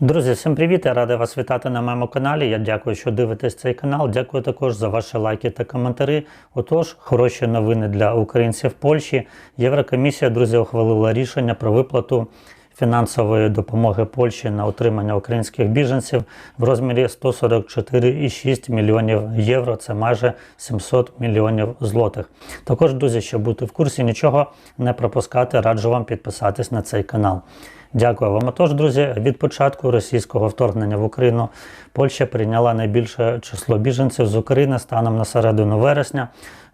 Друзі, всім привіт! Я радий вас вітати на моєму каналі. Я дякую, що дивитесь цей канал. Дякую також за ваші лайки та коментарі. Отож, хороші новини для українців Польщі. Єврокомісія, друзі, ухвалила рішення про виплату фінансової допомоги Польщі на утримання українських біженців в розмірі 144,6 мільйонів євро. Це майже 700 мільйонів злотих. Також, друзі, щоб бути в курсі, нічого не пропускати, раджу вам підписатись на цей канал. Дякую вам. Отож, друзі, від початку російського вторгнення в Україну Польща прийняла найбільше число біженців з України станом на середину вересня.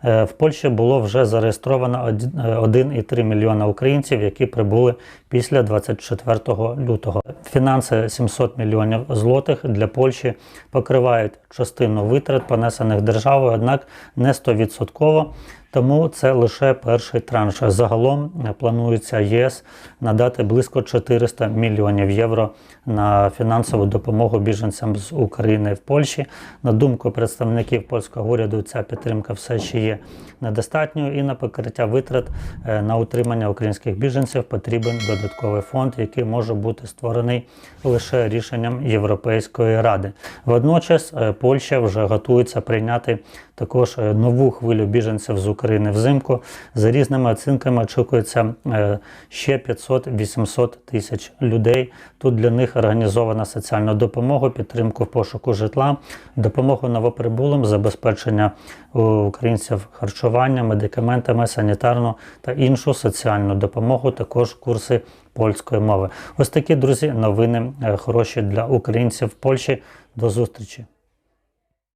Е, В Польщі було вже зареєстровано од- е, 1,3 мільйона українців, які прибули після 24 лютого. Фінанси 700 мільйонів злотих для Польщі покривають частину витрат, понесених державою, однак не 100%. Тому це лише перший транш. Загалом планується ЄС надати близько 400 мільйонів євро на фінансову допомогу біженцям з України в Польщі. На думку представників польського уряду, ця підтримка все ще є недостатньою, і на покриття витрат е, на утримання українських біженців потрібен додатковий фонд, який може бути створений лише рішенням Європейської ради. Водночас е, Польща вже готується прийняти також е, нову хвилю біженців з України взимку. За різними оцінками очікується е, ще 500-800 тисяч людей. Тут для них організована соціальна допомога, підтримку в пошуку житла, допомогу новоприбулим, забезпечення е, українців харчування, медикаментами, санітарну та іншу соціальну допомогу, також курси польської мови. Ось такі друзі новини е, хороші для українців в Польщі. До зустрічі!